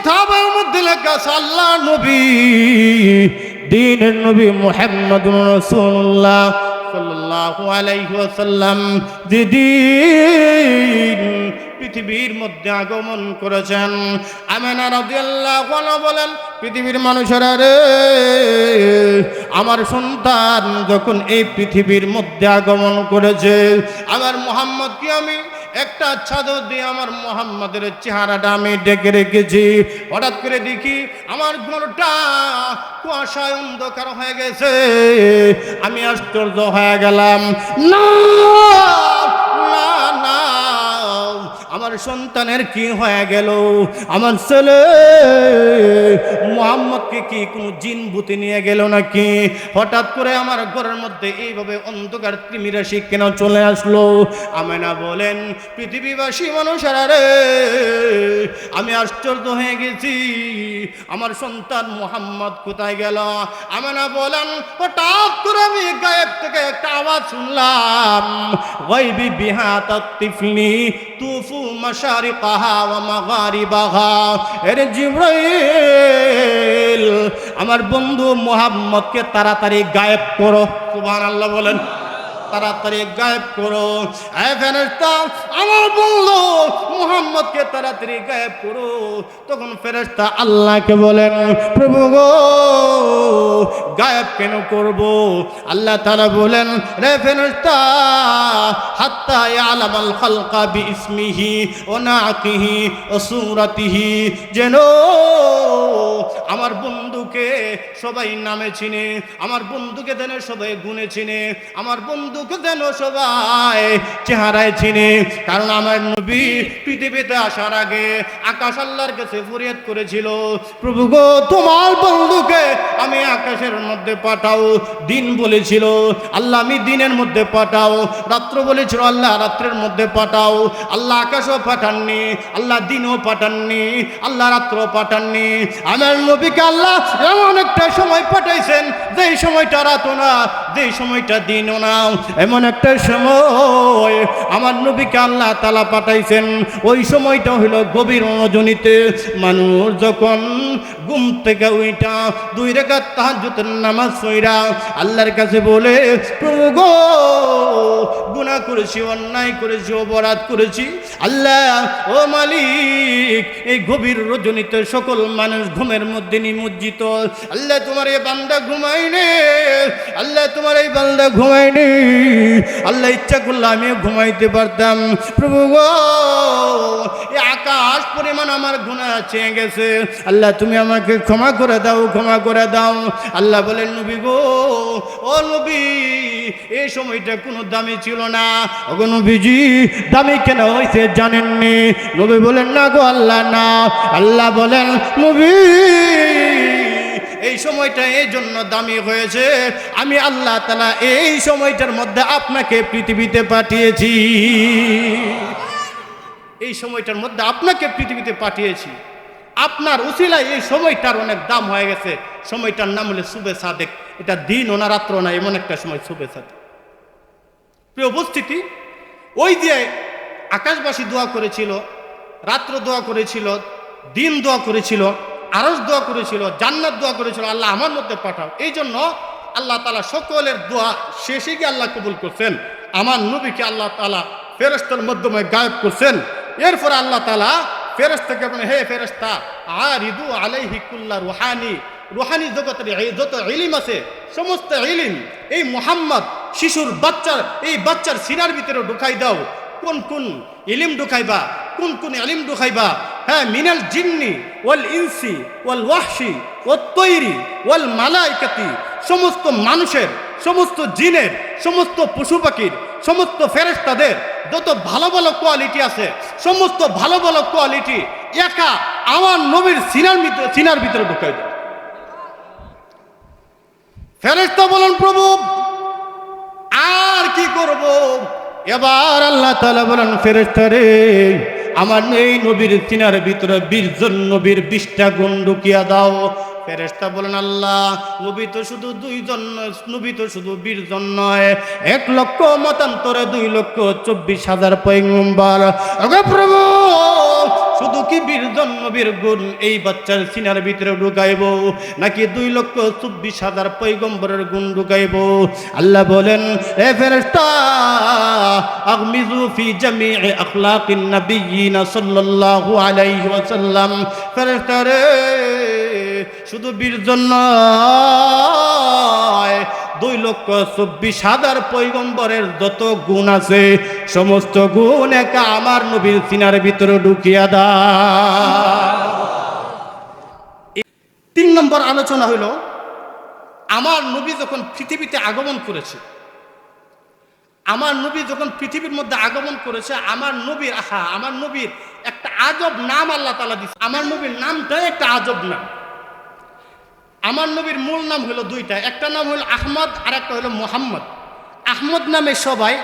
কিতাবের মধ্যে লেখা আছে আল্লাহ নবী দিনের নবী মোহাম্মদ রসুল্লাহ সাল্লাহ আলাইহি ওয়াসাল্লাম যেদিন পৃথিবীর মধ্যে আগমন করেছেন। আমেনা রাদিয়াল্লাহু আনহা বলেন, পৃথিবীর মানুষেরা রে, আমার সন্তান যখন এই পৃথিবীর মধ্যে আগমন করেছে, আমার মোহাম্মদকে আমি একটা চাদর দিয়ে আমার মোহাম্মদের চেহারাটা আমি ডেকে রেখেছি। হঠাৎ করে দেখি আমার ঘরটা কুয়াশায় অন্ধকার হয়ে গেছে। আমি আশ্চর্য হয়ে গেলাম। না আমার সন্তানের কি হয়ে গেল? আমার ছেলে মোহাম্মদকে কি কোনো জিন ভূতি নিয়ে গেল নাকি? হঠাৎ করে আমার ঘরের মধ্যে এইভাবে অন্ধকার কৃমিরাশি কেন চলে আসলো? আমেনা বলেন, পৃথিবীবাসী মানুষেরা রে, আমি আশ্চর্য হয়ে গেছি। আমার সন্তান মোহাম্মদ কোথায় গেল? আমেনা বলেন, হঠাৎ করে আমি গায়েব থেকে একটা আওয়াজ শুনলাম। গায়বি বিহাত তিফলি তুফু মাশারিকাহা ওয়া মাগারিবাহা। এর জিব্রাইল আমার বন্ধু মোহাম্মদকে তাড়াতাড়ি গায়েব করো। সুবহানাল্লাহ বলেন। তাড়াতাড়ি গায়েব করো। এ ফেরেশতা, আমার বন্ধু মুহাম্মদকে তাড়াতাড়ি গায়েব করো। তখন ফেরেশতা আল্লাহকে বলেন, প্রভু গো, গায়েব কেন করব? আল্লাহ তাআলা বলেন, রে ফেরেশতা, হাত্তা ইয়ালামাল খালকা বিইসমিহি ওয়া নাকিহি ওয়া সূরাতিহি। যেন আমার বন্ধুকে সবাই নামে চিনে, আমার বন্ধুকে যেন সবাই গুণে চিনে, আমার বন্ধুকে যেন সবাই চেহারায় চিনে। কারণ আমার নবী পৃথিবীতে আসার আগে আকাশ আল্লাহর কাছে ফরিয়াদ করেছিল, প্রভু গো, তোমার বন্ধুকে আমি আকাশের মধ্যে পাঠাও। দিন বলেছিল, আল্লাহ, আমি দিনের মধ্যে পাঠাও। রাত্র বলেছিল, আল্লাহ, রাত্রের মধ্যে পাঠাও। আল্লাহ, আকাশও পাঠাননি, আল্লাহ, দিনও পাঠাননি, আল্লাহ রাত্র পাঠাননি। আমার নবীকে আল্লাহ এমন একটা সময় পাঠাইছেন, যেই সময়টা রাতও না যেই সময়টা দিনও না এমন একটা সময় আমার নবীকে আল্লাহ তালা পাঠাইছেন। ওই সময়টা হইল গভীর রজনীতে। মানুষ যখন ঘুম থেকে উইটা দুই রেখা তাহাজ্জুদের নামাজ সইরা আল্লাহর কাছে বলে, প্রভু গো, গুনাহ করেছি, অন্যায় করেছি, অপরাধ করেছি। আল্লাহ, ও মালিক, এই গভীর রজনীতে সকল মানুষ ঘুমের মধ্যে নিমজ্জিত। আল্লাহ, তোমার এই বান্দা ঘুমাইনে আল্লাহ, তোমার এই বান্দা ঘুমাইনি আল্লাহ ইচ্ছা করলে আমিও ঘুমাইতে পারতাম। প্রভু গো আকাশ পরিমাণ আমার গুণা চেয়ে গেছে। আল্লাহ, তুমি আমাকে ক্ষমা করে দাও, ক্ষমা করে দাও। আল্লাহ বলেন, নবী গো, ও নবী এই সময়টা কোনো দামি ছিল না। ওগো নবীজি, দামি কেন হয়েছে জানেননি? নবী বলেন, না গো, আল্লাহ না। আল্লাহ বলেন, নবী এই সময়টা এই জন্য দামি হয়েছে। আমি আল্লাহ তালা এই সময়টার মধ্যে আপনাকে পৃথিবীতে পাঠিয়েছি। এই সময়টার মধ্যে আপনাকে পৃথিবীতে পাঠিয়েছি। আপনার উসিলায় এই সময়টার অনেক দাম হয়ে গেছে। সময়টার নাম হলে শুভে সাদেক। এটা দিন ও না রাত্র না, এমন একটা সময় শুভে সাদেক। প্রিয় উপস্থিতি, ওই যে আকাশবাসী দোয়া করেছিল, রাত্র দোয়া করেছিল, দিন দোয়া করেছিল আরস দোয়া করেছিল, জান্নাত দোয়া করেছিল, আল্লাহ আমার মধ্যে পাঠাও। এই জন্য আল্লাহ তালা সকলের দোয়া শেষে গিয়ে আল্লাহ কবুল করছেন। আমার নবীকে আল্লাহ তালা ফেরস্তার মাধ্যমে গায়েব করছেন। এরপরে আল্লাহ তালা ফেরস্তাকে বলেন, হে ফেরস্তা আর ইদু আলাইহি কুল্লা রুহানি। রুহানি জগতের যত ইলিম আছে, সমস্ত ইলিম, এই মোহাম্মদ শিশুর বাচ্চার, এই বাচ্চার সিনার ভিতরে ঢুকাই দাও। কোন কোন ইলিম ঢুকাইবা, কোন কোন ইলিম ঢুকাইবা হ্যাঁ মিনাল জিন্নি ওয়াল ইনসি ওয়াল ওয়াহশি ও তৈরি ওয়াল মালাইকাতি সমস্ত মানুষের, সমস্ত জিনের, সমস্ত পশু পাখির, সমস্ত ফেরেস্তাদের যত ভালো ভালো কোয়ালিটি আছে, সমস্ত ভালো ভালো কোয়ালিটি একা আমার নবীর সিনার ভিতরে সিনার ভিতরে ঢুকাই দেয় ফেরেস্তা বলেন, প্রভু, আর কি করব? এবার আল্লাহ তালা বলেন ফেরেস্তা রে আমার এই নবীর সিনার ভিতরে বীরজন নবীর বিশটা গুণ ঢুকিয়া দাও। ফেরেস্তা বলেন, আল্লাহ, নবী তো শুধু দুইজন নবী তো শুধু বীরজন নয়। এক লক্ষ মতান্তরে দুই লক্ষ চব্বিশ হাজার পয়গম্বর। প্রভু শুধু কি বীরজন নবীর গুণ? এই বাচ্চার সিনার ভিতরে ঢুকাইব। নাকি দুই লক্ষ চব্বিশ হাজার পৈগম্বরের গুণ ঢুকাইব? আল্লাহ বলেন এ আগমিজু ফি জামি আলাইহি ওয়াসাল্লাম। ফেরেস্তা রে শুধু বীরজন নয়, দুই লক্ষ চব্বিশ হাজার পৈগম্বরের যত গুণ আছে, সমস্ত গুণ একা আমার নবীর সিনার ভিতরে ঢুকিয়া দা তিন নম্বর আলোচনা হইল, আমার নবী যখন পৃথিবীতে আগমন করেছে, আমার নবী যখন পৃথিবীর মধ্যে আগমন করেছে, আমার নবীর, আহা, আমার নবীর একটা আজব নাম আল্লাহ তালা দিচ্ছে আমার নবীর নামটাই একটা আজব নাম। আমার নবীর মূল নাম হলো দুইটা, একটা নাম হলো আহমদ আর একটা হলো মোহাম্মদ। আহমদ নামে সবাই,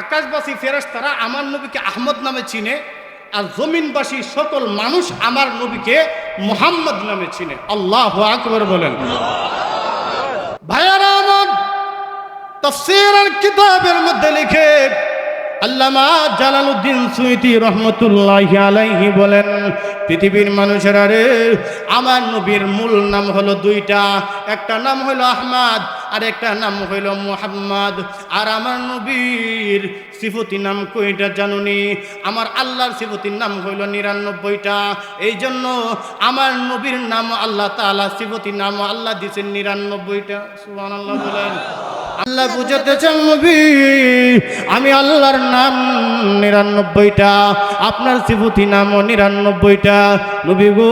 আকাশবাসী ফেরেশতারা আমার নবীকে আহমদ নামে চিনে আর জমিনবাসী সকল মানুষ আমার নবীকে মোহাম্মদ নামে চিনে। আল্লাহ আকবর বলেন। ভাইয়ারা আমার তফসিরের কিতাবের মধ্যে লিখে আল্লামা জালালউদ্দিন সুইতি রহমতুল্লাহ আলাইহি বলেন, পৃথিবীর মানুষেরা রে, আমার নবীর মূল নাম হলো দুইটা। একটা নাম হলো আহমাদ আর একটা নাম হইল মুহাম্মদ। আর আমার নবীর সিফতি নাম কইটা জানুনি? আমার আল্লাহর সিফতির নাম হইল নিরানব্বইটা। এই জন্য আমার নবীর নাম আল্লাহ তাআলা, সিফতির নাম আল্লাহ দিয়েছেন নিরানব্বইটা। সুবহানাল্লাহ বলেন। আল্লাহ বুঝাতে চান নবী, আমি আল্লাহর নাম নিরানব্বইটা, আপনার সিফতি নামও নিরানব্বইটা। নবী গো,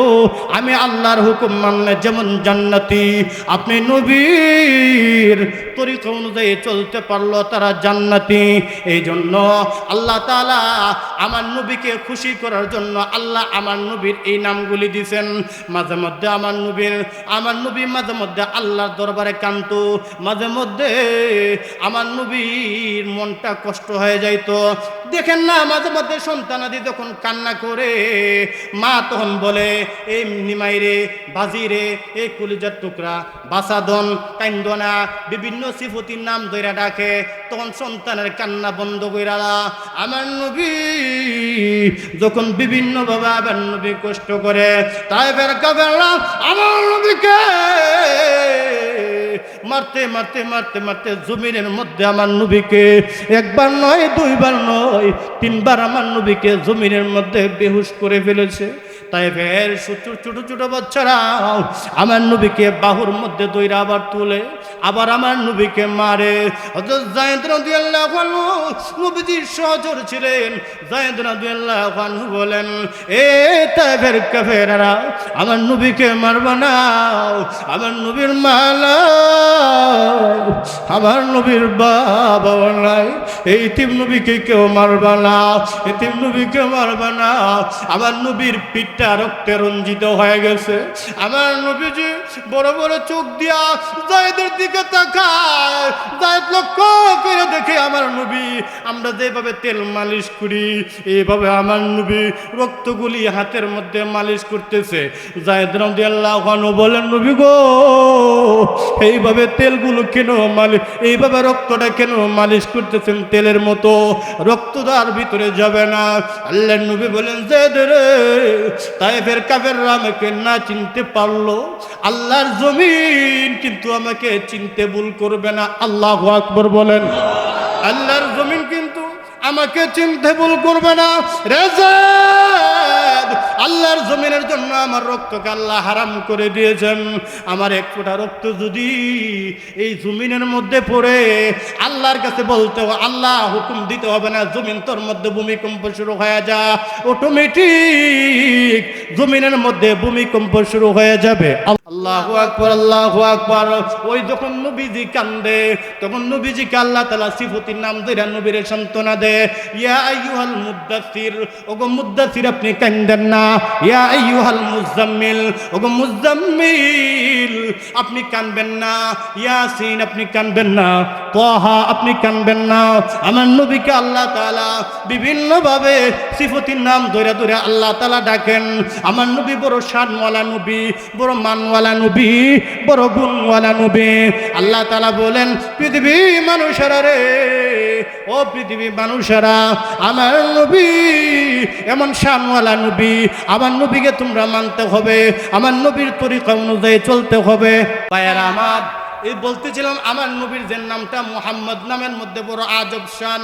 আমি আল্লাহর হুকুম মানলে যেমন জান্নাতি, আপনি নবীর তরিকা অনুযায়ী চলতে পারল, তারা জান্নাতি। এই জন্য আল্লাহ তাআলা আমার নবীকে খুশি করার জন্য আল্লাহ আমার নবীর এই নামগুলি দিছেন। মাঝে মধ্যে আমার নবীর, আমার নবী মাঝে মধ্যে আল্লাহর দরবারে কান্ত মাঝে মধ্যে আমার নবীর মনটা কষ্ট হয়ে যাইতো। দেখেন না, মাঝে মধ্যে সন্তানাদি যখন কান্না করে, মা তখন বলে, এই নিমাই রে, বাজি রে, এই কুলিজার টুকরা বাসাদন কান্দনা বিভিন্ন সিফতির নাম ধরে ডাকে। তখন সন্তানের কান্না বন্ধ কইরা আমার নবী যখন বিভিন্ন ভাবে আমার নবী কষ্ট করে, তাই বের কাবেলা আমার নবীকে মারতে মারতে মারতে মারতে জমিনের মধ্যে আমার নবীকে, একবার নয়, দুইবার নয়, তিনবার আমার নবীকে জমিনের মধ্যে বেহুশ করে ফেলেছে। তাই ফের ছোট ছোট বাচ্চারা আমার নবীকে বাহুর মধ্যে দইরা আবার তুলে, আবার আমার নবীকে মারে। নবীজির সহচর ছিলেন। জায়দ রাদিয়াল্লাহু আনহু বলেন, এ তাইফের কাফেররা, আমার নবীকে মারবা না। আমার নবীর মালা আমার নবীর বাবা নাই। এই তিম নবীকে কেউ মারবা না, এই তিম নবীকে মারবা না। আমার নবীর পিঠটা রক্তে রঞ্জিত হয়ে গেছে। আমার নবীজি বড় বড় চোখ দিয়া জায়দের দিকে তাকায়। জায়দ লক্ষ্য করে দেখে আমার নবী, আমরা যেভাবে তেল মালিশ করি এইভাবে আমার নবী রক্তগুলি হাতের মধ্যে মালিশ করতেছে। জায়দ রাদিয়াল্লাহু আনহু বলেন, নবী গো, এইভাবে তেলগুলো কেন মালিশ, এইভাবে রক্তটা কেন মালিশ করতেছেন তেলের মতো? রক্ত তার ভিতরে যাবে না। আল্লাহ নবী বলেন যে রে তাই ফের কাফের আমাকে না চিনতে পারল। আল্লাহর জমিন কিন্তু আমাকে চিনতে ভুল করবে না। আল্লাহ আকবর বলেন। আল্লাহর জমিন কিন্তু আমাকে চিনতে ভুল করবে না। রেজাদ আল্লাহর জমিনের জন্য আমার রক্তকে আল্লাহ হারাম করে দিয়েছেন। আমার এক ফোঁটা রক্ত যদি এই জমিনের মধ্যে পড়ে, আল্লাহর কাছে বলতে আল্লাহ হুকুম দিতে হবে না, জমিন তোর মধ্যে ভূমিকম্প শুরু হয়ে যা। অটোমেটিক জমিনের মধ্যে ভূমিকম্প শুরু হয়ে যাবে। আল্লাহু আকবার আল্লাহু আকবার। ওই যখন নবীজি কান্দে, তখন আল্লাহ সিফতির নাম ধরে নবীর দে। ইয়া আইয়ুহাল আপনি কান্দেন না। ইয়া আইয়ুহাল মুজাম্মিল মুজাম্মিল আপনি কানবেন না। ইয়াসিন, আপনি কানবেন না। তাহা, আপনি কানবেন না। আমার নবীকে আল্লাহ তাআলা বিভিন্ন ভাবে সিফতির নাম ধরে ধরে আল্লাহ তাআলা ডাকেন। আমার নবী বড় শানওয়ালা নবী, বড় মানওয়ালা নবী, বড় গুণওয়ালা নবী। আল্লাহ তালা বলেন, পৃথিবী মানুষেরা রে, ও পৃথিবী মানুষেরা, আমার নবী এমন শানওয়ালা নবী, আমার নবীকে তোমরা মানতে হবে, আমার নবীর তরিকা অনুযায়ী চলতে হবে। পায়ের আমার এই বলতেছিলাম আমার নবীর যে নামটা মোহাম্মদ নামের মধ্যে বড় আজব শান।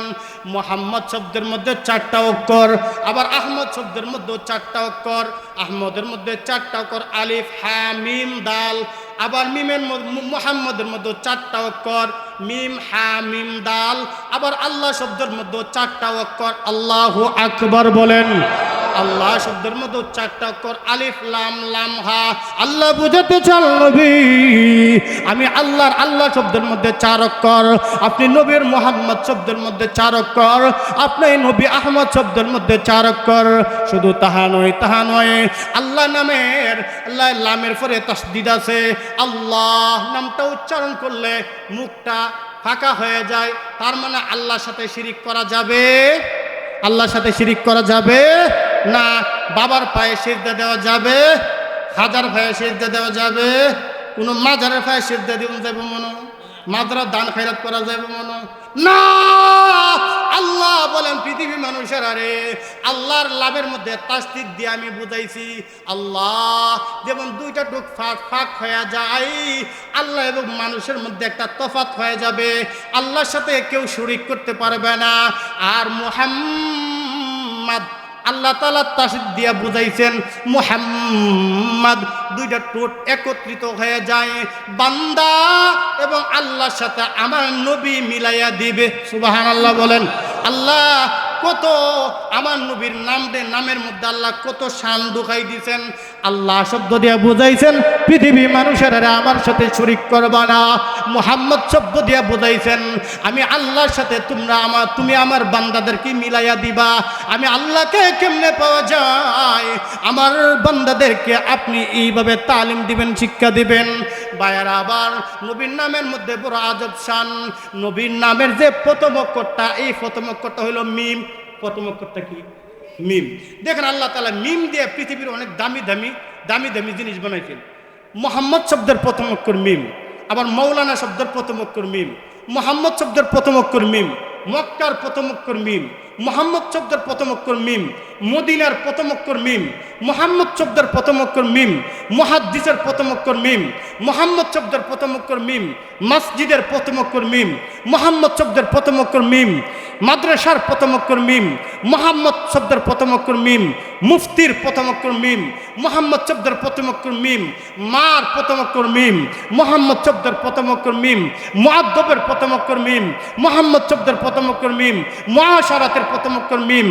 মোহাম্মদ শব্দের মধ্যে চারটা অক্ষর, আবার আহমদ শব্দের মধ্যে চারটা অক্ষর, আহমদের মধ্যে চারটা অক্ষর, আলিফ, হ্যা, মিম, দাল, আবার মিমের মোহাম্মদের মধ্যে চারটা অক্ষর। মিম, হা, মিম, দাল। আবার আল্লাহ শব্দের মধ্যে চারটা অক্ষর আল্লাহ আকবর বলেন। আল্লাহ শব্দের মধ্যে চারটা অক্ষর আলিফ, লাম লাম, হা। আল্লাহ বুঝাতে চান নবী, আমি আল্লাহর আল্লাহ শব্দের মধ্যে চার অক্ষর। আপনি নবীর মোহাম্মদ শব্দের মধ্যে চার অক্ষর। আপনি নবী আহমদ শব্দের মধ্যে চার অক্ষর। শুধু তাহা নয় তাহা নয়। আল্লাহ নামের, আল্লাহ লামের পরে তসদিদ আছে। আল্লাহ নামটা উচ্চারণ করলে মুখটা ফাঁকা হয়ে যায়, তার মানে আল্লাহর সাথে শিরিক করা যাবে, আল্লাহর সাথে শিরিক করা যাবে না, বাবার পায়ে সিদ্ধা দেওয়া যাবে হাজার পায়ে সিদ্ধা দেওয়া যাবে, কোনো মাজারের পায়ে সিদ্ধা দেওয়া যাবে মনে মাদ্রার দান খেরাত করা যাবে মনে না! আল্লাহ বলেন পৃথিবী মানুষের আরে আল্লাহর লাভের মধ্যে তাস্তিক দিয়ে আমি বুঝাইছি, আল্লাহ যেমন দুইটা টুক ফাঁক ফাঁক হয়ে যায়, আল্লাহ এবং মানুষের মধ্যে একটা তফাত হয়ে যাবে, আল্লাহর সাথে কেউ শরিক করতে পারবে না, আর মুহাম্মদ আল্লাহ তালা তাসিদ দিয়া বুঝাইছেন, মুহাম্মদ দুইটা টোট একত্রিত হয়ে যায়, বান্দা এবং আল্লাহর সাথে আমার নবী মিলাইয়া দিবে। সুবাহান আল্লাহ বলেন, আল্লাহ কত, আমার নবীর নাম নামের মধ্যে আল্লাহ কত শান দুখাই দিছেন আল্লাহ শব্দ দিয়া বুঝাইছেন, পৃথিবী মানুষের আমার সাথে শরিক করবা না। মোহাম্মদ শব্দ দিয়া বুঝাইছেন, আমি আল্লাহর সাথে তোমরা আমার, তুমি আমার বান্দাদেরকে মিলাইয়া দিবা। আমি আল্লাহকে কেমনে পাওয়া যায়? আমার বান্দাদেরকে আপনি এইভাবে তালিম দিবেন, শিক্ষা দিবেন। বায়ার আবার নবীর নামের মধ্যে বড় আজব শান। নবীর নামের যে প্রথম অক্ষরটা, এই প্রথম অক্ষরটা হলো মিম। প্রথম অক্ষরটা কি? মিম। দেখেন আল্লাহ তালা মিম দিয়ে পৃথিবীর অনেক দামি দামি দামি দামি জিনিস বানাইছেন। মোহাম্মদ শব্দের প্রথম অক্ষর মিম, আবার মৌলানা শব্দের প্রথম অক্ষর মিম, মোহাম্মদ শব্দের প্রথম অক্ষর মিম। মক্কার প্রথম অক্ষর মিম, মোহাম্মদ শব্দের প্রথম অক্ষর মিম, মদিনার প্রথম অক্ষর মিম, মোহাম্মদ শব্দের প্রথম অক্ষর মিম, মহাদ্দিসের প্রথম অক্ষর মিম, মোহাম্মদ শব্দের প্রথম অক্ষর মিম, মসজিদের প্রথম অক্ষর মিম, মোহাম্মদ শব্দের প্রথম অক্ষর মিম মাদ্রাসার প্রথম অক্ষর মিম, মোহাম্মদ শব্দের প্রথম অক্ষর মিম, মুফতির প্রথম অক্ষর মিম, মোহাম্মদ শব্দের প্রথম অক্ষর মিম, মার প্রথম অক্ষর মিম, মোহাম্মদ শব্দের প্রথম অক্ষর মিম, মুআদ্দবের প্রথম অক্ষর মিম, মোহাম্মদ শব্দের প্রথম অক্ষর মিম মহাসারাতের প্রথম অক্ষর মিম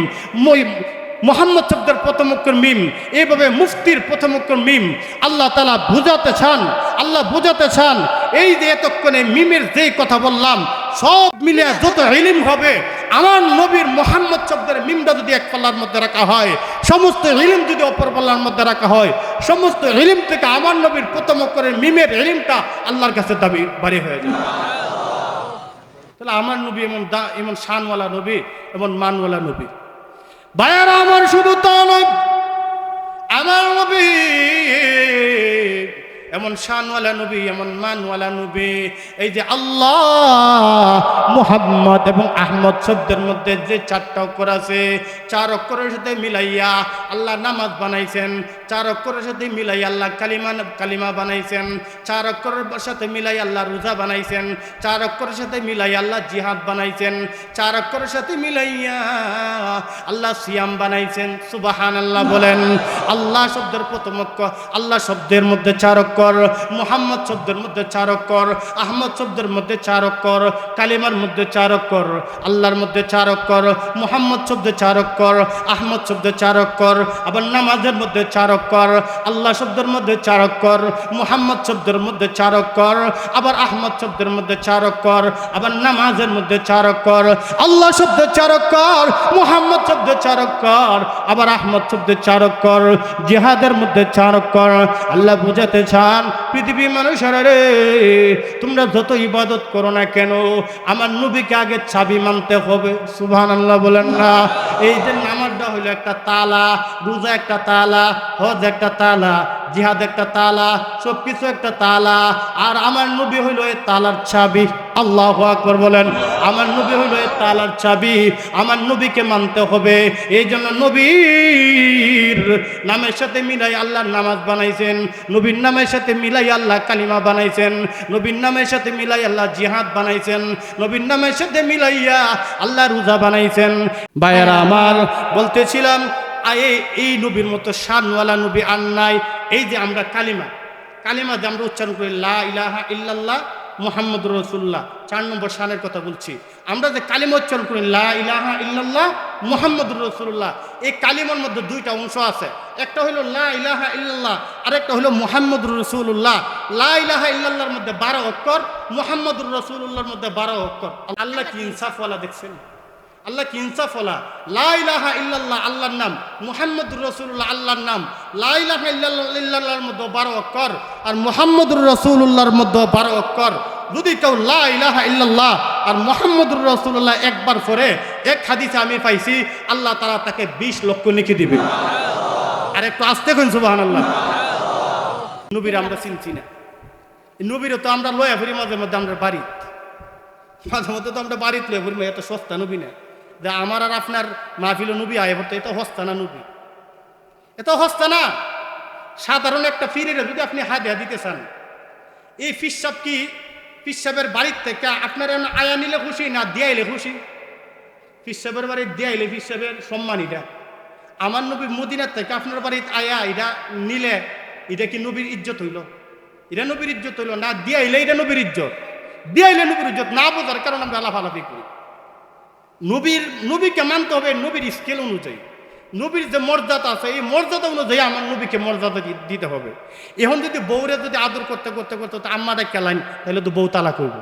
মোহাম্মদ শব্দের প্রথম অক্ষর মিম এইভাবে মুফতির প্রথম অক্ষর মিম। আল্লাহ তালা বুঝাতে চান, আল্লাহ বুঝাতে চান। এই যে এতক্ষণে মিমের যেই কথা বললাম, সব মিলে যত ইলিম হবে, আমার নবীর মোহাম্মদ শব্দের মিমটা যদি এক পাল্লার মধ্যে রাখা হয়, সমস্ত ইলিম যদি অপর পাল্লার মধ্যে রাখা হয়, সমস্ত ইলিম থেকে আমার নবীর প্রথম অক্ষরের মিমের ইলিমটা আল্লাহর কাছে দাবি বাড়ি হয়ে যায় তাহলে আমার নবী এমন দা এমন শানওয়ালা নবী, এমন মানওয়ালা নবী। ভাইয়ারা আমার শুধু তা নয় আমার নবী এমন শানওয়ালা নবী, এমন মানওয়ালা নবী। এই যে আল্লাহ, মুহাম্মদ এবং আহমদ শব্দের মধ্যে যে চারটা অক্ষর আছে, চার অক্ষরের সাথে মিলাইয়া আল্লাহ নামাজ বানাইছেন, চার অক্ষরের সাথে মিলাই আল্লাহ কালিমা কালিমা বানাইছেন, চার অক্ষরের সাথে মিলাই আল্লাহ রোজা বানাইছেন, চার অক্ষরের সাথে মিলাই আল্লাহ জিহাদ বানাইছেন, চার অক্ষরের সাথে মিলাইয়া আল্লাহ সিয়াম বানাইছেন। সুবাহান আল্লাহ বলেন, আল্লাহ শব্দের প্রথম অক্ষর আল্লাহ শব্দের মধ্যে চার অক্ষর। মোহাম্মদ শব্দের মধ্যে চার অক্ষর আহমদ শব্দের মধ্যে চার অক্ষর কালিমার মধ্যে চার অক্ষর আল্লাহর মধ্যে চার অক্ষর মোহাম্মদ শব্দে চার অক্ষর আহমদ শব্দে চার অক্ষর আবার নামাজের মধ্যে চার অক্ষর আল্লাহ শব্দের মধ্যে চার অক্ষর মোহাম্মদ শব্দের মধ্যে চার অক্ষর আবার আহমদ শব্দের মধ্যে চার অক্ষর আবার নামাজের মধ্যে চার অক্ষর আল্লাহ শব্দের চার অক্ষর মোহাম্মদ শব্দের চার অক্ষর আবার আহমদ শব্দের চার অক্ষর জিহাদের মধ্যে চার অক্ষর আল্লাহ বুঝাতে চান পৃথিবী মানুষের রে, তোমরা যত ইবাদত করো না কেন, আমার নবীকে আগে চাবি মানতে হবে। সুবহান আল্লাহ বলেন না। এই যে নামাজটা হইল একটা তালা, রোজা একটা তালা, হজ একটা তালা, জিহাদ একটা তালা সব কিছু একটা তালা, আর আমার নবী হইল এই তালার চাবি। আল্লাহ আকবর বলেন, আমার নবী হইল তালার চাবি, আমার নবীকে মানতে হবে। এই জন্য নবীর নামের সাথে মিলাই আল্লাহর নামাজ বানাইছেন, নবীর নামের সাথে মিলাই আল্লাহ কালিমা বানাইছেন, নবীর নামের সাথে মিলাই আল্লাহ জিহাদ বানাইছেন, নবীর নামের সাথে মিলাইয়া আল্লাহ রোজা বানাইছেন। ভাইয়ারা আমার, বলতেছিলাম, আয়ে, এই নবীর মতো শানওয়ালা নবী আর নাই। এই যে আমরা কালিমা কালিমা যে আমরা উচ্চারণ করি, লা ইলাহা ইল্লাল্লাহ মোহাম্মদ রসুল্লাহ চার নম্বর সালের কথা বলছি। আমরা যে কালিম উচ্চারণ করি, লা ইলাহা মোহাম্মদ রসুল্লাহ এই কালিমের মধ্যে দুইটা অংশ আছে। একটা হলো লা ইলাহা ইল্লাল্লাহ আর একটা হলো মোহাম্মদ রসুল্লাহ লা ইলাহা মধ্যে বারো অক্ষর মোহাম্মদ রসুল্লাহর মধ্যে বারো অক্ষর। আল্লাহ কি ইনসাফওয়ালা দেখছেন? আল্লাহ কি ইনসাফওয়ালা লা ইলাহা ইল্লাল্লাহ, আল্লাহর নাম। মুহাম্মদুর রসুল্লাহ আল্লাহর নাম। লা ইলাহা ইল্লাল্লাহ, ইল্লাল্লাহর মধ্যে 12 অক্ষর। আর মোহাম্মদুর রসুল্লাহর মধ্যে 12 অক্ষর। যদি কেউ লা ইলাহা ইল্লাল্লাহ আর মোহাম্মদুর রসুল্লাহ একবার পরে এক হাদিসে আমি পাইছি, আল্লাহ তারা তাকে 20 লক্ষ নেকি দিবে। আর একটু আসতে কোন সুবহানাল্লাহ। নবীর আমরা চিনছি না। নবীরও তো আমরা লয়া ফিরি মাঝে মধ্যে আমরা বাড়ি মাঝে মধ্যে তো আমরা বাড়িতে লয়া ফিরি এত সস্তা নবী না। যে আমার আর আপনার মাহফিল নবী আয় পড়তে এটা হস্তা না নবী। এটা হস্তা না সাধারণ একটা ফিরে যদি আপনি হাদিয়া দিতে চান, এই ফিসাব কি? ফিসাবের বাড়ির থেকে আপনার আয়া নিলে খুশি না দিয়াইলে খুশি? ফিসাবের বাড়ি দিয়াইলে ফিসাবের সম্মান এটা। আমার নবী মদিনার থেকে আপনার বাড়িতে আয়া এটা নিলে, এটা কি নবীর ইজ্জত হইল? এটা নবীর ইজ্জত হইল না, দিয়াইলে এটা নবীর ইজ্জত। দিয়াইলে নবীর ইজ্জত না বোঝার কারণ আমরা আলাফালাফি করি। নবীর, নবীকে মানতে হবে, নবীর স্কেল অনুযায়ী। নবীর যে মর্যাদা আছে, এই মর্যাদা অনুযায়ী আমার নবীকে মর্যাদা দিতে হবে। এখন যদি বউরে যদি আদর করতে করতে করতে, তো আমারে কেলাইন তাহলে তো বউ তালাক হইব।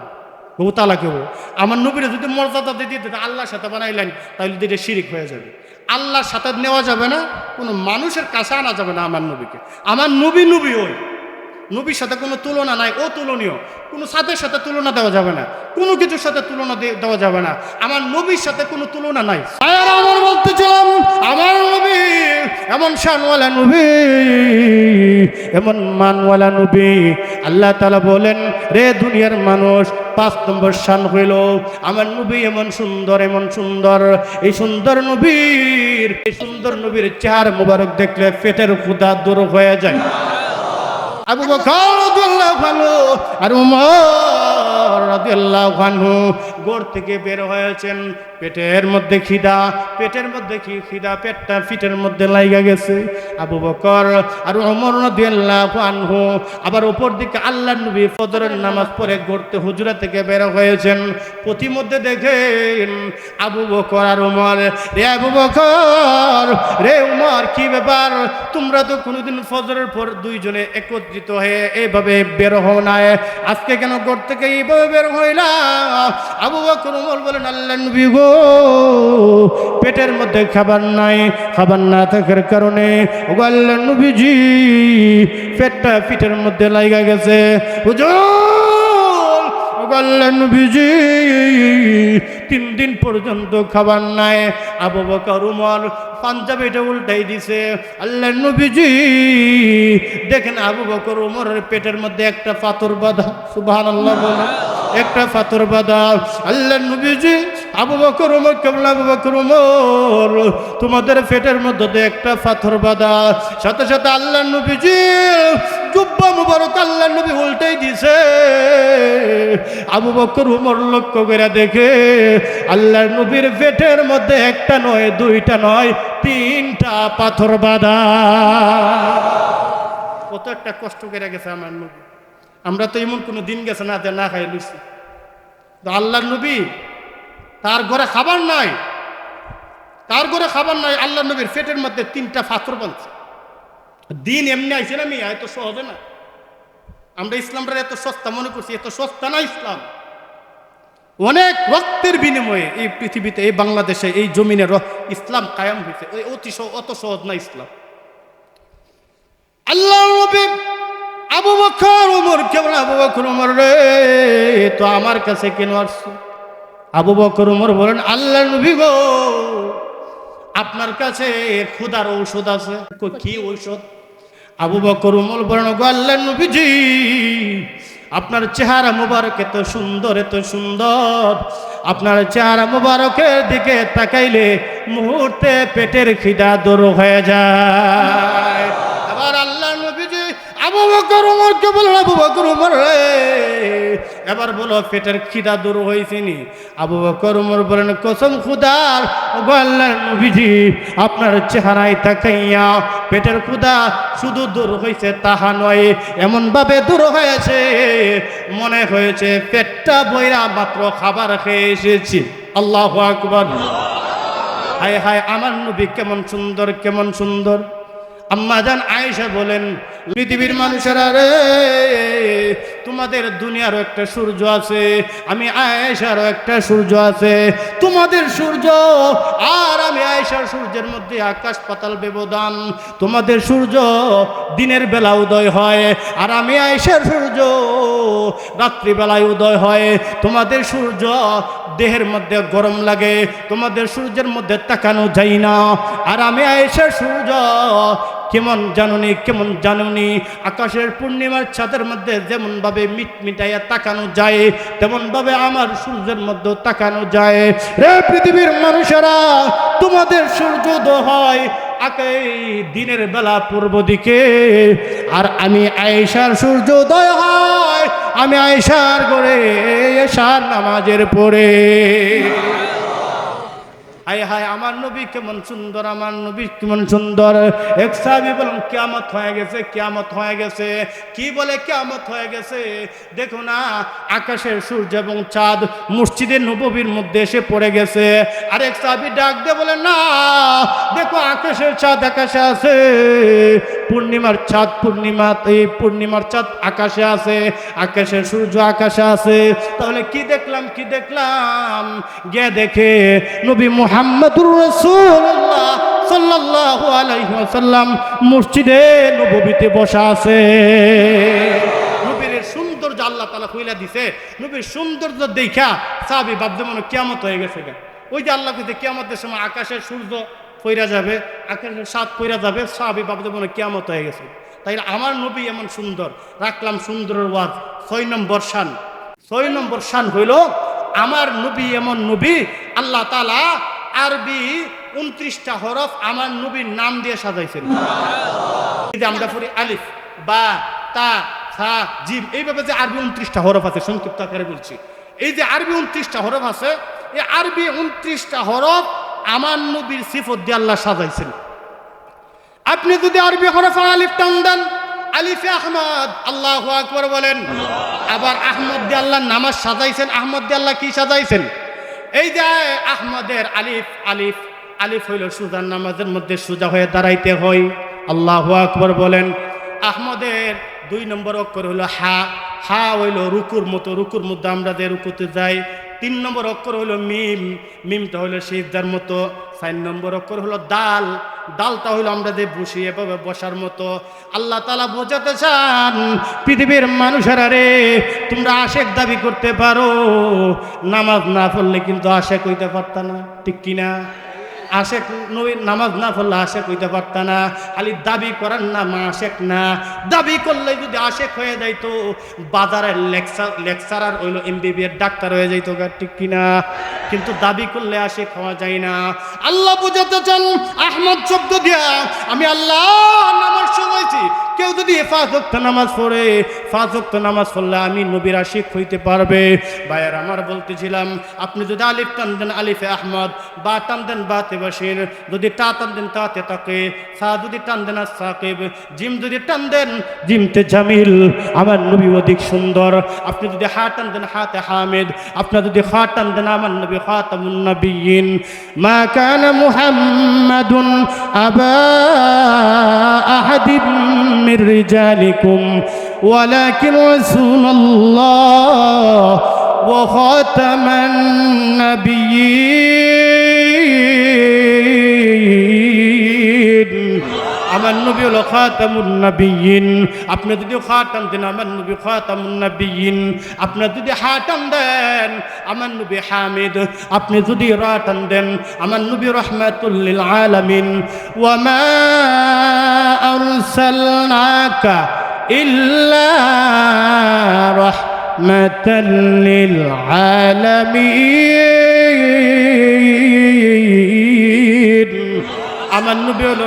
বউ তালাক হইব। আমার নবীরে যদি মর্যাদা দিয়ে দিতে আল্লাহর সাথে বানাইলেন তাহলে এটা শিরিক হয়ে যাবে। আল্লাহর সাথে নেওয়া যাবে না, কোনো মানুষের কাছে আনা যাবে না আমার নবীকে। আমার নবী নবী ওই। নবীর সাথে কোনো তুলনা নাই ও তুলনীয় কোনো সাথের সাথে তুলনা দেওয়া যাবে না, কোনো কিছুর সাথে তুলনা দেওয়া যাবে না। আমার নবীর সাথে কোনো তুলনা নাই। আমার বলতেছিলাম, আমার নবী এমন শানওয়ালা নবী, এমন মানওয়ালা নবী। আল্লাহ তালা বলেন, রে দুনিয়ার মানুষ, পাঁচ নম্বর শান হইল, আমার নবী এমন সুন্দর এমন সুন্দর। এই সুন্দর নবীর, এই সুন্দর নবীর চেহার মোবারক দেখলে পেটের ক্ষুদা দূর হয়ে যায়। আবু বকর রাদিয়াল্লাহু আনহু আর উমর রাদিয়াল্লাহু আনহু গোর থেকে বের হয়েছেন। পেটের মধ্যে খিদা, পেটের মধ্যে কি খিদা? পেটটা ফিটের মধ্যে লাইগা গেছে। আবু বকর আর ওমর রাদিয়াল্লাহু আনহু আবার উপর দিকে আল্লাহর নবী ফজরের নামাজ পড়ে গড়তে হুজরা থেকে বের হয়েছেন। প্রতিমধ্যে দেখেন আবু বকর আর উমর, রে আবু বকর, রে উমর, কি ব্যাপার? তোমরা তো কোনোদিন ফজরের পর দুইজনে একত্রিত হয়ে এইভাবে বের হও না আজকে কেন ঘর থেকে এইভাবে বের হইলা? আবু বকর বলেন, আল্লাহ নবী গো, পেটের মধ্যে খাবার নাই, খাবার না থাকার কারণে ও আল্লাহ নবীজি, পেটটা পিঠের মধ্যে লাইগা গেছে। হুজুর! আল্লাহ নবীজি তিন দিন পর্যন্ত খাবার নাই। আবু বকর, উমর পাঞ্জাবিটা উল্টাই দিছে। আল্লাহ নবীজি, দেখেন আবু বকর, উমরের পেটের মধ্যে একটা পাথর বাঁধা, সুবহানাল্লাহ বলে একটা পাথর বাঁধা। আল্লাহ নবীজি, আবু বকর, উমর কেমন আবু বকর, উমর, তোমাদের পেটের মধ্যে একটা পাথর বাঁধা। সাথে সাথে আল্লাহ নবীজি জুব্বা মুবারক আল্লাহ নবী উল্টাই দিছে। আবু বকর, উমর লক্ষ্য করে দেখে আল্লাহ নবীর পেটের মধ্যে একটা নয়, দুইটা নয়, তিনটা পাথর বাঁধা। কত একটা কষ্ট করে গেছে আমার নবী। আমরা তো এমন কোনো দিন গেছে না যে না খাই লুচি তো আল্লাহর নবী তার ঘরে খাবার নাই। তার ঘরে খাবার নাই আল্লাহ নবীর পেটের মধ্যে তিনটা পাথর বানছে দিন এমনি আইছে না মেয়ে এত সহজে না। আমরা ইসলামটা এত সস্তা মনে করছি, এত সস্তা না ইসলাম। অনেক রক্তের বিনিময়ে এই পৃথিবীতে, এই বাংলাদেশে, এই জমিনে ইসলাম কায়াম হয়েছে। অতি অত সহজ না ইসলাম। আল্লাহ আবু বকর, উমর কেমন আবু বকর রে, তো আমার কাছে কেন আসছো? আবু বকর, উমর বলেন আল্লাহ নবী গো, আপনার কাছে ক্ষুধার ঔষধ আছে। কি ঔষধ? আবু বকর উমল বর্ণ গাল্লেন নবীজি, আপনার চেহারা মুবারক এত সুন্দর এত সুন্দর। আপনার চেহারা মুবারকের দিকে তাকাইলে মুহূর্তে পেটের খিদা দূর হয়ে যায়। আবু বকর আবু বকর রে? এবার বলো, পেটের খিদা দূর হয়েছিনি আবু বকর উমর বলেন, কসম খুদার, ওগো আল্লাহর নবীজি, আপনার চেহারায় তাকাইয়া পেটের ক্ষুদা শুধু দূর হয়েছে তাহা নয় এমন ভাবে দূর হয়েছে, মনে হয়েছে পেটটা বইরা মাত্র খাবার খেয়ে এসেছি। আল্লাহ আকবর। হায় হায়, আমার নবী কেমন সুন্দর কেমন সুন্দর। আম্মা জান আয়েশা বলেন, পৃথিবীর মানুষেরা রে, তোমাদের দুনিয়ারও একটা সূর্য আছে, আমি আয়েশারও একটা সূর্য আছে, তোমাদের সূর্য, আর আমি আয়েশার সূর্যের মধ্যে আকাশ পাতাল ব্যবধান, তোমাদের সূর্য দিনের বেলা উদয় হয়, আর আমি আয়েশার সূর্য রাত্রিবেলায় উদয় হয়, তোমাদের সূর্য দেহের মধ্যে গরম লাগে, তোমাদের সূর্যের মধ্যে তাকানো যায় না। আর আমি আয়েশার সূর্য, কেমন জানুনি কেমন জানুনি? আকাশের পূর্ণিমার ছাদের মধ্যে যেমন ভাবে মিট মিটাইয়া তাকানো যায় তেমন ভাবে আমার সূর্যের মধ্যে তাকানো যায়। রে পৃথিবীর মানুষেরা, তোমাদের সূর্যোদয় হয় আকে দিনের বেলা পূর্ব দিকে। আর আমি আয়েশার সূর্যোদয় হয় আমি আয়সার করে এশার নামাজের পরে হায় হায়, আমার নবী কেমন সুন্দর, আমার নবী কেমন সুন্দর। এক সাহাবি বলেন কেয়ামত হয়ে গেছে, কেয়ামত হয়ে গেছে। কি বলে, কেয়ামত হয়ে গেছে? দেখো না, আকাশের সূর্য এবং চাঁদ মসজিদের নববীর মধ্যে এসে পড়ে গেছে। আর এক সাহাবি ডাক দিয়ে বলে, না, দেখো আকাশের চাঁদ আকাশে আছে। পূর্ণিমার চাঁদ পূর্ণিমা, এই পূর্ণিমার চাঁদ আকাশে আছে, আকাশের সূর্য আকাশে আছে। তাহলে কি দেখলাম কি দেখলাম? গে দেখে নবী মুহাম্মদুর রাসূলুল্লাহ সাল্লাল্লাহু আলাইহি ওয়াসাল্লাম মসজিদে নববীতে বসা আছে। নবীর সৌন্দর্য আল্লাহ তাআলা কইলা দিছে। নবীর সৌন্দর্য দেখা সাহাবী ভাবতে মনে কিয়ামত হয়ে গেছে। ওই যে আল্লাহ কইতে কিয়ামতের সময় আকাশের সূর্য পইরা যাবে, আকাশের সাত পইরা যাবে, সাহাবী ভাবতে মনে কিয়ামত হয়ে গেছে। তাই আমার নবী এমন সুন্দর, রাখলাম সুন্দরের ওয়াজ। ছয় নম্বর শান। ছয় নম্বর শান হইল, আমার নবী এমন নবী, আল্লাহ তালা আরবি উনত্রিশটা হরফ আমার নবীর নাম দিয়ে সাজাইছেন। আমরা পড়ি আলিফ, বা, তা, সা, জিম, এইভাবে যে আরবি উনত্রিশটা হরফ আছে, সংক্ষিপ্ত আকারে বলছি। এই যে আরবি উনত্রিশটা হরফ আছে, এই আরবি উনত্রিশটা হরফ আমার নবীর সিফত দিয়ে আল্লাহ সাজাইছেন। আপনি যদি আরবি হরফ আলিফ টান দেন, আলিফে আহমদ, আল্লাহ আকবর বলেন। আবার আহমদ দিয়ে আল্লাহ নামাজ সাজাইছেন, আহমদ দিয়ে আল্লাহ কি সাজাইছেন? এই যে আহমদের আলিফ আলিফ আলিফ হইল সুজার নামাজের মধ্যে সুজা হয়ে দাঁড়াইতে হয়। আল্লাহ আকবর বলেন, আহমদের দুই নম্বর অক্ষর হইল হা হা হইল রুকুর মতো, রুকুর মধ্যে আমরা যে রুকুতে যাই তিন নম্বর অক্ষর হলো মিম, মিমটা হলো সিজদার মতো, চার নম্বর অক্ষর হলো ডাল ডালটা হলো আমরা যে বসি এভাবে বসার মতো। আল্লাহ তালা বোঝাতে চান, পৃথিবীর মানুষেরা রে, তোমরা আশেক দাবি করতে পারো, নামাজ না পড়লে কিন্তু আশেক হইতে পারত না, ঠিক কিনা? আশেক নবী নামাজ না পড়লে আশেক হইতে পারত না। খালি দাবি করার নাম আশেক না। দাবি করলে যদি আশেক হয়ে যাইতো, বাজারের লেকচার লেকচারার বিবি এমবিবিএর ডাক্তার হয়ে যাইতো ঠিক কিনা কিন্তু দাবি করলে আশেক হওয়া যায় না। আল্লাহ বুঝাতে চান, আহমদ শব্দ দিয়া, আমি আল্লাহ নামাজ শুনেছি কেউ যদি ওয়াক্ত নামাজ পড়ে ওয়াক্ত নামাজ পড়লে আমি নবীর আশিক হইতে পারবে। ভাইয়ার আমার বলতেছিলাম, আপনি যদি আলিফ টান দেন আলিফে আহমদ, বা টান দেন বাতে বাসির যদি টা টান দেন তাতে তাকে, সা যদি টান দেন আর সাকিব, জিম যদি টান দেন, জিমতে জামিল, আমার নবী অধিক সুন্দর। আপনি যদি হা টান দেন হাতে হামিদ, আপনার যদি খা টান দেন আমার নবী খাতামুন নবীন। মা কানা মুহাম্মাদুন আবা আহাদিম من رجالكم ولكن رسول الله وخاتم النبيين. আমার নবী হলো খাতামুন নবিয়িন আপনি যদি খাটাম দেন, আমার নবী খাতামুন নবিয়িন আপনি যদি হাটাম দেন, আমার নবী হামিদ। আপনি যদি রাটান দেন, আমার নবী রহমাতুল লিল আলামিন। ওয়া মা আরসালনাকা ইল্লা রাহমাতাল লিল আলামিন। আমার নবী হলো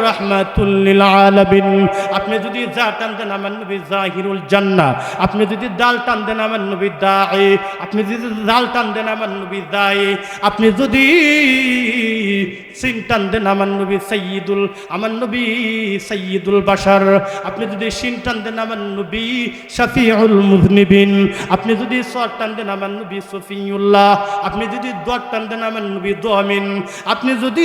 আলামিন আপনি যদি যা টান দেন আমার নবী জাহিরুল জান্নাহ আপনি যদি দাল টান আমার নবী দাঈ আপনি যদি দাল টান আমার নবী দাঈ আপনি যদি আমার নবী সৈয়দুল আমার নবী সৈয়দুল আপনি যদি সিন টান আমার নবী শফিউল মুজনিবিন আপনি যদি সর টান আমার নবী সফিউল্লাহ আপনি যদি আমার নবী দমিন আপনি যদি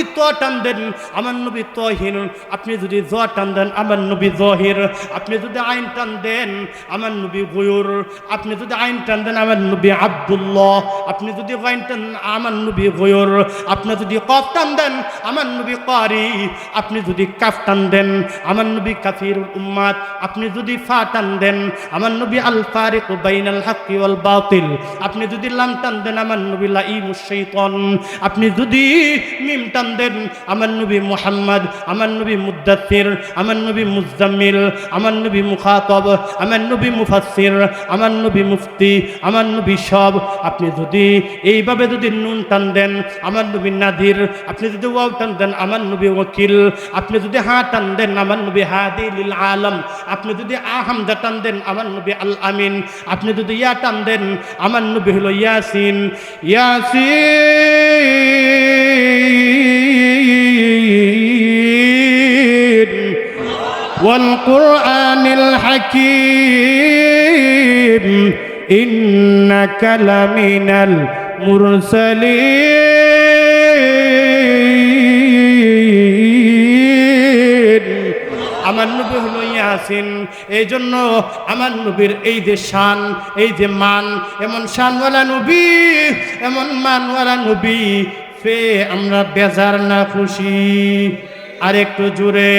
আমার নবী তহিন আপনি যদি জ টান দেন, আমার নবী জহির। আপনি যদি আইন টান দেন, আমার নবী গয়ুর। আপনি যদি আইন টান দেন, আমার নবী আব্দুল্লাহ। আপনি যদি আইন টান আমার নবী গয়ুর। আপনি যদি কফ টান দেন, আমার নবী কারি। আপনি যদি কাফ টান দেন, আমার নবী কাফির উম্মাদ। আপনি যদি ফা টান দেন, আমার নবী আল ফারিক বাইনাল হাক্কি ওয়াল বাতিল। আপনি যদি লাম টান দেন, আমার নবী লাইমুশ শাইতান আপনি যদি মিম টান দেন, আমার নবী মুহাম্মদ আমার নবী মুদ্দাসির আমার নবী মুজাম্মিল আমার নবী মুখাতব আমার নবী মুফাসসির আমার নবী মুফতি আমার নবী সব আপনি যদি এইভাবে যদি নুন টান দেন আমার নবী নাদির আপনি যদি ওয়াও টান দেন আমার নবী ওকিল আপনি যদি হা টান দেন আমার নবী হাদি আলম আপনি যদি আহামদা টান দেন আমার নবী আল আমিন আপনি যদি ইয়া টান দেন আমার নবী হলো ইয়াসিন ইয়াসিন والقرآن الحكيم إنك لمن المرسلين আমার নবী হলো ইয়াসিন এই জন্য আমার নবীর এই যে শান এই যে মান এমন শানওয়ালা নবী এমন মানওয়ালা নবী ফে আমরা বেজার না খুশি আর একটু জোরে